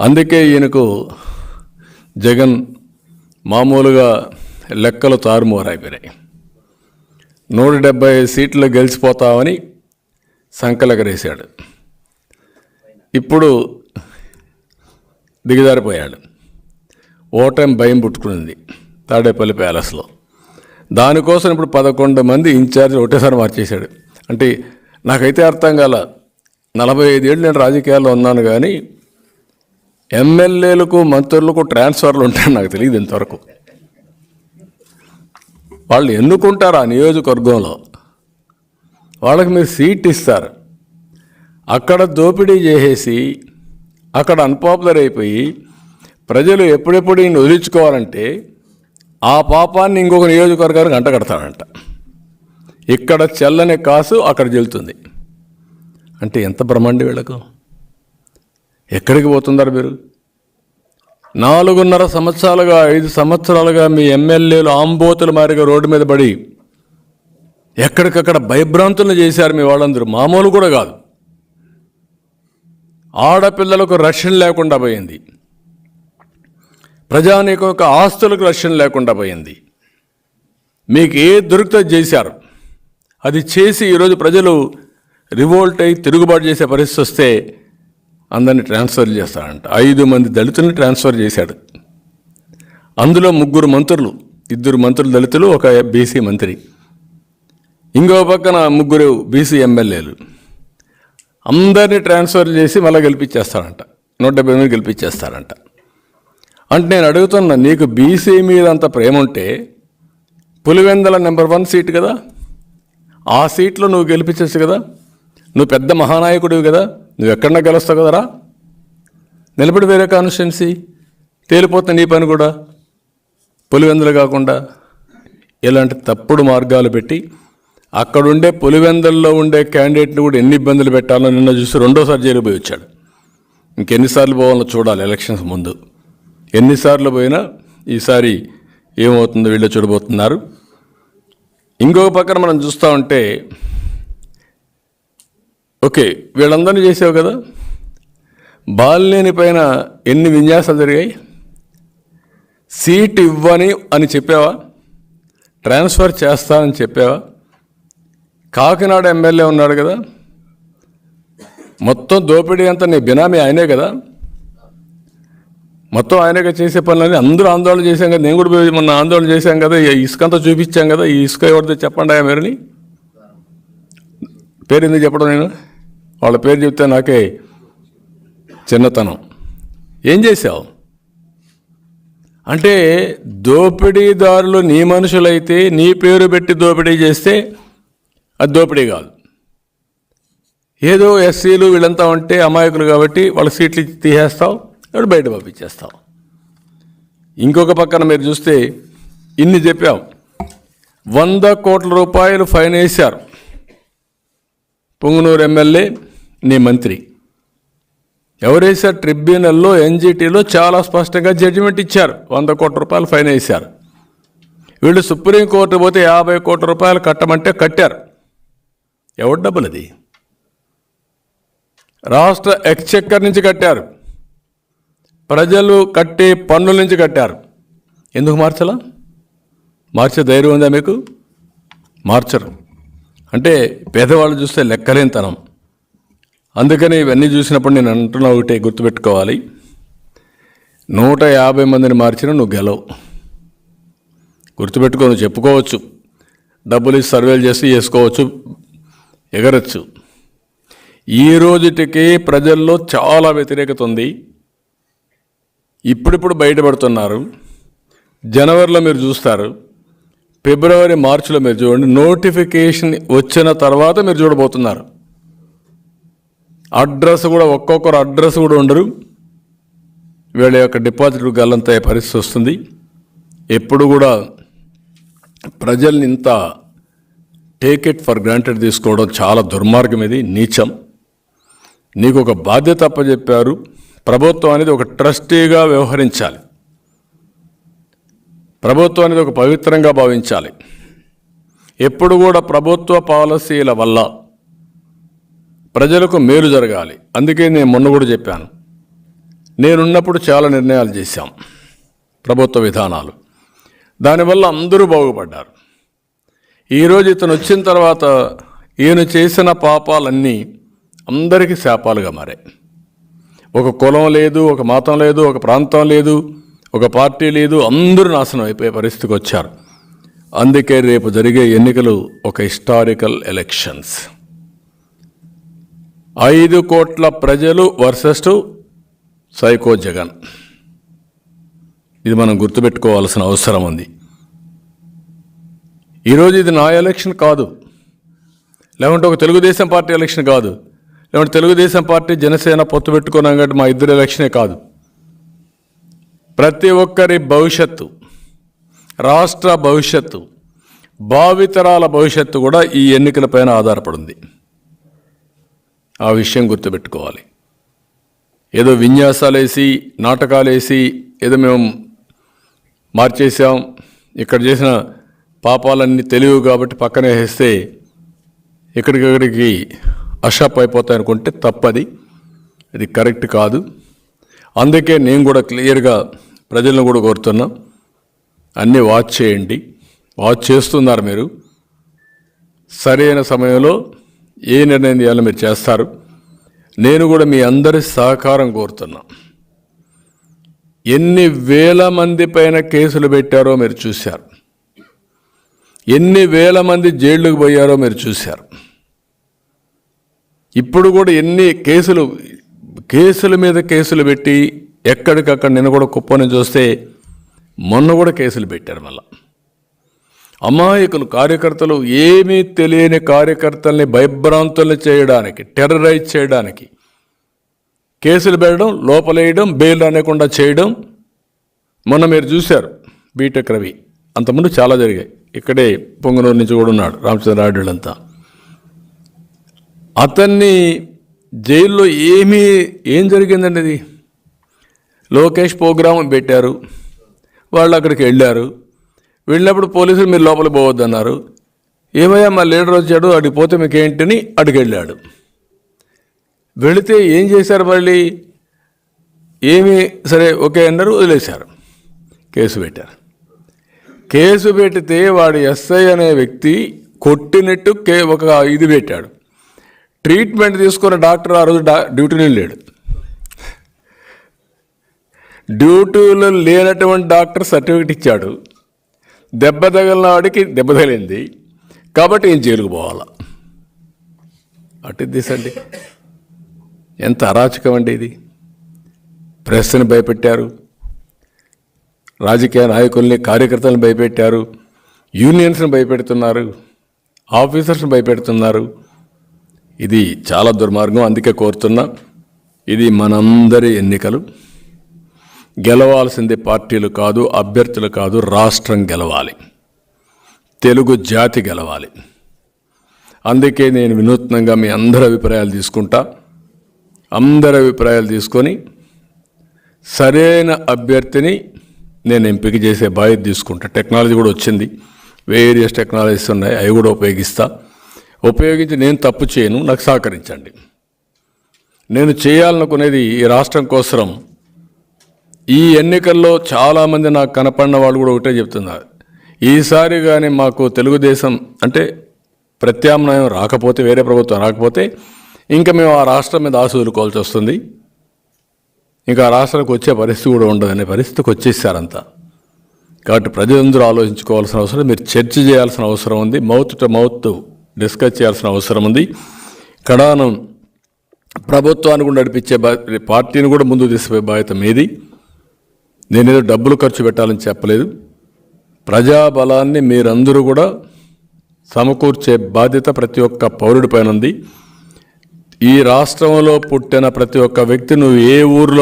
అందుకే ఈయనకు జగన్ మామూలుగా లెక్కలు తారుమారైపోయినాయి. నూట డెబ్బై సీట్లు గెలిచిపోతామని సంకలకరేశాడు. ఇప్పుడు దిగజారిపోయాడు. ఓటమి భయం పుట్టుకునింది తాడేపల్లి ప్యాలెస్లో. దానికోసం ఇప్పుడు పదకొండు మంది ఇన్ఛార్జ్ ఒకటేసారి మార్చేశాడు. అంటే నాకైతే అర్థం కాల నలభై ఐదేళ్ళు నేను రాజకీయాల్లో ఉన్నాను కానీ ఎమ్మెల్యేలకు మంత్రులకు ట్రాన్స్ఫర్లు ఉంటాయని నాకు తెలియదు ఇంతవరకు. వాళ్ళు ఎన్నుకుంటారు ఆ నియోజకవర్గంలో? వాళ్ళకి మీరు సీట్ ఇస్తారు. అక్కడ దోపిడీ చేసేసి అక్కడ అన్పాపులర్ అయిపోయి ప్రజలు ఎప్పుడెప్పుడు ఈయన వదిలించుకోవాలంటే ఆ పాపాన్ని ఇంకొక నియోజకవర్గానికి అంటగడతాడంట ఇక్కడ చెల్లని కాసు అక్కడ చెల్లుతుంది అంటే ఎంత బ్రహ్మాండి వీళ్ళకు? ఎక్కడికి పోతున్నారు మీరు? నాలుగున్నర సంవత్సరాలుగా ఐదు సంవత్సరాలుగా మీ ఎమ్మెల్యేలు ఆంబోతుల మారిగా రోడ్డు మీద పడి ఎక్కడికక్కడ భయభ్రాంతులను చేశారు మీ వాళ్ళందరూ. మామూలు కూడా కాదు. ఆడపిల్లలకు రక్షణ లేకుండా పోయింది. ప్రజానీకం యొక్క ఆస్తులకు రక్షణ లేకుండా పోయింది. మీకు ఏ దొరికితే చేశారు. అది చేసి ఈరోజు ప్రజలు రివోల్ట్ అయి తిరుగుబాటు చేసే పరిస్థితి వస్తే అందరిని ట్రాన్స్ఫర్ చేస్తాడంట. ఐదు మంది దళితుల్ని ట్రాన్స్ఫర్ చేశాడు. అందులో ముగ్గురు మంత్రులు ఇద్దరు మంత్రులు దళితులు ఒక బీసీ మంత్రి. ఇంకో పక్కన ముగ్గురు బీసీ ఎమ్మెల్యేలు. అందరినీ ట్రాన్స్ఫర్ చేసి మళ్ళీ గెలిపించేస్తాడంట. నూట డెబ్బై మంది గెలిపించేస్తారంట అంటే నేను అడుగుతున్నా నీకు బీసీ మీద అంత ప్రేమ ఉంటే పులివెందల నెంబర్ వన్ సీట్ కదా? ఆ సీట్లో నువ్వు గెలిపించచ్చు కదా? నువ్వు పెద్ద మహానాయకుడివి కదా? నువ్వు ఎక్కడన్నా గెలుస్తావు కదరా? నిలబడి వేరే కాన్స్టిట్యున్సీ తేలిపోతుంది నీ పని కూడా పులివెందులు కాకుండా ఇలాంటి తప్పుడు మార్గాలు పెట్టి అక్కడుండే పులివెందుల్లో ఉండే క్యాండిడేట్ని కూడా ఎన్ని ఇబ్బందులు పెట్టాలో నిన్న చూసి రెండోసారి జైలు పోయి వచ్చాడు. ఇంకెన్నిసార్లు పోవాలో చూడాలి ఎలక్షన్స్ ముందు. ఎన్నిసార్లు పోయినా ఈసారి ఏమవుతుందో వీళ్ళు చూడబోతున్నారు. ఇంకొక పక్కన మనం చూస్తూ ఉంటే ఓకే వీళ్ళందరినీ చేసావు కదా? బాలినేని పైన ఎన్ని విన్యాసాలు జరిగాయి? సీట్ ఇవ్వని అని చెప్పావా? ట్రాన్స్ఫర్ చేస్తానని చెప్పావా? కాకినాడ ఎమ్మెల్యే ఉన్నాడు కదా? మొత్తం దోపిడీ అంతా నీ బినామీ ఆయనే కదా? మొత్తం ఆయనగా చేసే పనులని అందరూ ఆందోళన చేశాం కదా నేను కూడా మొన్న ఆందోళన చేశాం కదా ఈ ఇసుక అంతా చూపించాం కదా ఈ ఇసుక ఎవరిదో చెప్పండి ఆ మీరుని పేరు ఎందుకు చెప్పడం నేను? వాళ్ళ పేరు చెప్తే నాకే చిన్నతనం. ఏం చేశావు? అంటే దోపిడీదారులు నీ మనుషులైతే నీ పేరు పెట్టి దోపిడీ చేస్తే అది దోపిడీ కాదు. ఏదో ఎస్సీలు వీళ్ళంతా ఉంటే అమాయకులు కాబట్టి వాళ్ళ సీట్లు తీసేస్తావు ఇప్పుడు బయట పంపించేస్తావు? ఇంకొక పక్కన మీరు చూస్తే ఇన్ని చెప్పావు వంద కోట్ల రూపాయలు ఫైన్ వేశారు. పొంగునూరు ఎమ్మెల్యే నీ మంత్రి. ఎవరేసారు ట్రిబ్యునల్లో ఎన్జిటీలో చాలా స్పష్టంగా జడ్జిమెంట్ ఇచ్చారు. వంద కోట్ల రూపాయలు ఫైన్ వేశారు. వీళ్ళు సుప్రీంకోర్టు పోతే యాభై కోట్ల రూపాయలు కట్టమంటే కట్టారు. ఎవరి డబ్బులు అది? రాష్ట్ర ఎక్స్చెక్కర్ నుంచి కట్టారు. ప్రజలు కట్టే పన్నుల నుంచి కట్టారు. ఎందుకు మార్చలా? మార్చే ధైర్యం ఉందా మీకు? మార్చరు. అంటే పేదవాళ్ళు చూస్తే లెక్కలేనితనం. అందుకని ఇవన్నీ చూసినప్పుడు నేను అంటున్నా ఒకటే గుర్తుపెట్టుకోవాలి. నూట యాభై మందిని మార్చిన నువ్వు గెలవు. గుర్తుపెట్టుకో నువ్వు చెప్పుకోవచ్చు. డబ్బులు ఇచ్చి సర్వేలు చేసి వేసుకోవచ్చు. ఎగరచ్చు. ఈ రోజుటికి ప్రజల్లో చాలా వ్యతిరేకత ఉంది. ఇప్పుడిప్పుడు బయటపడుతున్నారు. జనవరిలో మీరు చూస్తారు. ఫిబ్రవరి మార్చిలో మీరు చూడండి నోటిఫికేషన్ వచ్చిన తర్వాత మీరు చూడబోతున్నారు. అడ్రస్ కూడా ఒక్కొక్కరు అడ్రస్ కూడా ఉండరు. వీళ్ళ యొక్క డిపాజిట్ గల్లంత పరిస్థితి వస్తుంది. ఎప్పుడు కూడా ప్రజల్ని ఇంత టేక్ ఇట్ ఫర్ గ్రాంటెడ్ తీసుకోవడం చాలా దుర్మార్గం ఇది నీచం. నీకు ఒక బాధ్యత అప్పచెప్పారు. ప్రభుత్వం అనేది ఒక ట్రస్టీగా వ్యవహరించాలి. ప్రభుత్వం అనేది ఒక పవిత్రంగా భావించాలి. ఎప్పుడు కూడా ప్రభుత్వ పాలసీల వల్ల ప్రజలకు మేలు జరగాలి. అందుకే నేను మొన్న కూడా చెప్పాను. నేనున్నప్పుడు చాలా నిర్ణయాలు చేశాం. ప్రభుత్వ విధానాలు. దానివల్ల అందరూ బాగుపడ్డారు. ఈరోజు ఇతను వచ్చిన తర్వాత ఈయన చేసిన పాపాలన్నీ అందరికీ శాపాలుగా మారాయి. ఒక కులం లేదు ఒక మతం లేదు ఒక ప్రాంతం లేదు. ఒక పార్టీ లేదు అందరూ నాశనం అయిపోయే పరిస్థితికి వచ్చారు. అందుకే రేపు జరిగే ఎన్నికలు ఒక హిస్టారికల్ ఎలక్షన్స్. ఐదు కోట్ల ప్రజలు వర్సెస్ సైకో జగన్. ఇది మనం గుర్తుపెట్టుకోవాల్సిన అవసరం ఉంది. ఈరోజు ఇది నా ఎలక్షన్ కాదు. లేకుంటే ఒక తెలుగుదేశం పార్టీ ఎలక్షన్ కాదు. లేకుంటే తెలుగుదేశం పార్టీ జనసేన పొత్తు పెట్టుకున్నాం కాబట్టి మా ఇద్దరు ఎలక్షనే కాదు. ప్రతి ఒక్కరి భవిష్యత్తు రాష్ట్ర భవిష్యత్తు భావితరాల భవిష్యత్తు కూడా ఈ ఎన్నికలపైన ఆధారపడింది. ఆ విషయం గుర్తుపెట్టుకోవాలి. ఏదో విన్యాసాలు వేసి నాటకాలు వేసి ఏదో మేము మార్చేసాం ఇక్కడ చేసిన పాపాలన్నీ తెలివి కాబట్టి పక్కనే వేస్తే ఇక్కడికక్కడికి అషాప్ అయిపోతాయి అనుకుంటే తప్పది. అది కరెక్ట్ కాదు. అందుకే నేను కూడా క్లియర్గా ప్రజలను కూడా కోరుతున్నాం. అన్నీ వాచ్ చేయండి. వాచ్ చేస్తున్నారు మీరు. సరైన సమయంలో ఏ నిర్ణయం చేయాలో మీరు చేస్తారు. నేను కూడా మీ అందరి సహకారం కోరుతున్నా. ఎన్ని వేల మంది పైన కేసులు పెట్టారో మీరు చూశారు. ఎన్ని వేల మంది జైళ్ళకు పోయారో మీరు చూశారు. ఇప్పుడు కూడా ఎన్ని కేసులు కేసుల మీద కేసులు పెట్టి ఎక్కడికక్కడ నిన్న కూడా కుప్పని చూస్తే మొన్న కూడా కేసులు పెట్టారు మళ్ళా. అమాయకులు కార్యకర్తలు ఏమీ తెలియని కార్యకర్తల్ని భయభ్రాంతుల్ని చేయడానికి టెర్రరైజ్ చేయడానికి కేసులు పెట్టడం లోపలేయడం బెయిల్ అనేకుండా చేయడం మొన్న మీరు చూశారు. బీటెక్ రవి అంతకుముందు చాలా జరిగాయి. ఇక్కడే పొంగనూరు నుంచి కూడా ఉన్నాడు రామచంద్రారెడ్డి అంతా అతన్ని జైల్లో ఏమీ ఏం జరిగిందండి అది? లోకేష్ ప్రోగ్రాం పెట్టారు. వాళ్ళు అక్కడికి వెళ్ళారు. వెళ్ళినప్పుడు పోలీసులు మీరు లోపలికి పోవద్దన్నారు. ఏమయ్యా మా లీడర్ వచ్చాడు అడిగి పోతే మీకు అడిగి వెళ్ళాడు వెళితే ఏం చేశారు మళ్ళీ? ఏమి సరే ఓకే అన్నారు వదిలేశారు. కేసు పెట్టారు. కేసు పెడితే వాడు ఎస్ఐ అనే వ్యక్తి కొట్టినట్టు కే ఒక ఇది పెట్టాడు. ట్రీట్మెంట్ తీసుకున్న డాక్టర్ ఆ రోజు డా డ్యూటీలో లేడు. డ్యూటీలో లేనటువంటి డాక్టర్ సర్టిఫికెట్ ఇచ్చాడు. దెబ్బ తగిలిన వాడికి దెబ్బ తగిలింది. కాబట్టి ఏం జైలుకు పోవాలా? అటు తీసండి ఎంత అరాచకం అండి ఇది. ప్రెస్ని భయపెట్టారు. రాజకీయ నాయకుల్ని కార్యకర్తలను భయపెట్టారు. యూనియన్స్ని భయపెడుతున్నారు. ఆఫీసర్స్ని భయపెడుతున్నారు. ఇది చాలా దుర్మార్గం. అందుకే కోరుతున్నా ఇది మనందరి ఎన్నికలు. గెలవాల్సింది పార్టీలు కాదు అభ్యర్థులు కాదు రాష్ట్రం గెలవాలి. తెలుగు జాతి గెలవాలి. అందుకే నేను వినూత్నంగా మీ అందరి అభిప్రాయాలు తీసుకుంటా. అందరి అభిప్రాయాలు తీసుకొని సరైన అభ్యర్థిని నేను ఎంపిక చేసే బాధ్యత తీసుకుంటా. టెక్నాలజీ కూడా వచ్చింది. వేరియస్ టెక్నాలజీస్ ఉన్నాయి అవి కూడా ఉపయోగిస్తా. ఉపయోగించి నేను తప్పు చేయను నాకు సహకరించండి. నేను చేయాలనుకునేది ఈ రాష్ట్రం కోసం ఈ ఎన్నికల్లో చాలామంది నాకు కనపడిన వాళ్ళు కూడా ఒకటే చెప్తున్నారు. ఈసారి కానీ మాకు తెలుగుదేశం అంటే ప్రత్యామ్నాయం రాకపోతే వేరే ప్రభుత్వం రాకపోతే ఇంకా మేము ఆ రాష్ట్రం మీద ఆశ వదులుకోవాల్సి వస్తుంది. ఇంకా ఆ రాష్ట్రానికి వచ్చే పరిస్థితి కూడా ఉండదనే పరిస్థితికి వచ్చేసారంతా. కాబట్టి ప్రజలందరూ ఆలోచించుకోవాల్సిన అవసరం మీరు చర్చ చేయాల్సిన అవసరం ఉంది. మౌత్ టు మౌత్ డిస్కస్ చేయాల్సిన అవసరం ఉంది. కడానం ప్రభుత్వాన్ని కూడా నడిపించే బా పార్టీని కూడా ముందు తీసుకుపోయే బాధ్యత మీది. నేనేదో డబ్బులు ఖర్చు పెట్టాలని చెప్పలేదు. ప్రజాబలాన్ని మీరందరూ కూడా సమకూర్చే బాధ్యత ప్రతి ఒక్క పౌరుడి పైన ఉంది. ఈ రాష్ట్రంలో పుట్టిన ప్రతి ఒక్క వ్యక్తి నువ్వు ఏ ఊర్లో